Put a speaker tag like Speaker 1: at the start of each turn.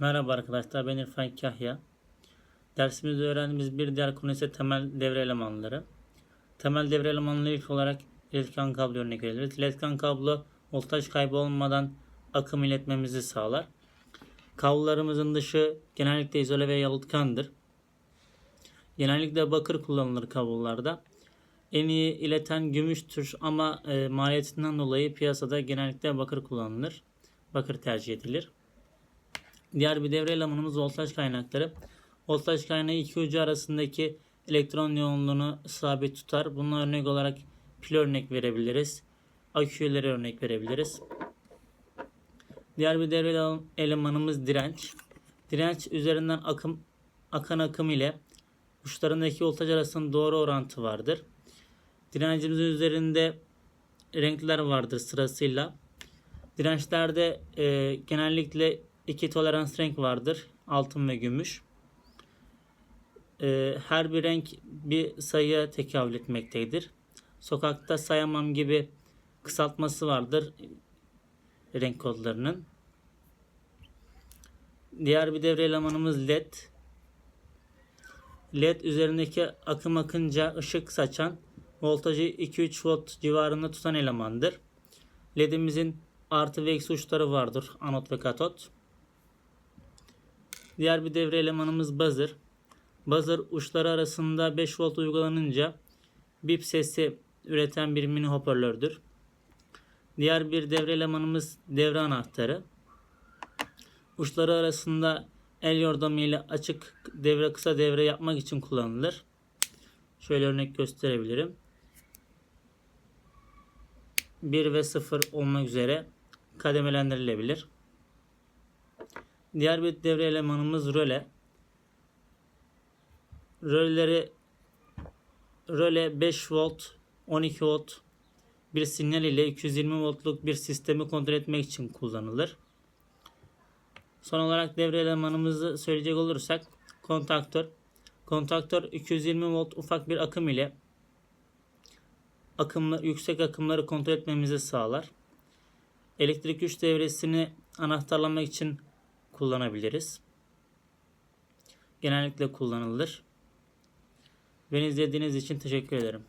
Speaker 1: Merhaba arkadaşlar ben İrfan Kahya. Dersimizde öğrendiğimiz bir diğer konu ise temel devre elemanları. Temel devre elemanları ilk olarak iletken kablo örnek verilir. İletken kablo voltaj kaybı olmadan akım iletmemizi sağlar. Kablolarımızın dışı genellikle izole ve yalıtkandır. Genellikle bakır kullanılır kablolarda. En iyi ileten gümüştür ama e, maliyetinden dolayı piyasada genellikle bakır kullanılır. Bakır tercih edilir. Diğer bir devre elemanımız voltaj kaynakları. Voltaj kaynağı iki ucu arasındaki elektron yoğunluğunu sabit tutar. Buna örnek olarak pil örnek verebiliriz. Aküleri örnek verebiliriz. Diğer bir devre elemanımız direnç. Direnç üzerinden akım akan akım ile uçlarındaki voltaj arasında doğru orantı vardır. Direncimizin üzerinde renkler vardır sırasıyla. Dirençlerde e, genellikle iki tolerans renk vardır. Altın ve gümüş. Ee, her bir renk bir sayıya tekabül etmektedir. Sokakta sayamam gibi kısaltması vardır renk kodlarının. Diğer bir devre elemanımız LED. LED üzerindeki akım akınca ışık saçan voltajı 2-3 volt civarında tutan elemandır. LED'imizin artı ve eksi uçları vardır. Anot ve katot. Diğer bir devre elemanımız buzzer. Buzzer uçları arasında 5 volt uygulanınca bip sesi üreten bir mini hoparlördür. Diğer bir devre elemanımız devre anahtarı. Uçları arasında el yordamıyla açık devre kısa devre yapmak için kullanılır. Şöyle örnek gösterebilirim. 1 ve 0 olmak üzere kademelendirilebilir. Diğer bir devre elemanımız röle. Röleleri röle 5 volt, 12 volt bir sinyal ile 220 voltluk bir sistemi kontrol etmek için kullanılır. Son olarak devre elemanımızı söyleyecek olursak kontaktör. Kontaktör 220 volt ufak bir akım ile akımlı, yüksek akımları kontrol etmemizi sağlar. Elektrik güç devresini anahtarlamak için kullanabiliriz. Genellikle kullanılır. Beni izlediğiniz için teşekkür ederim.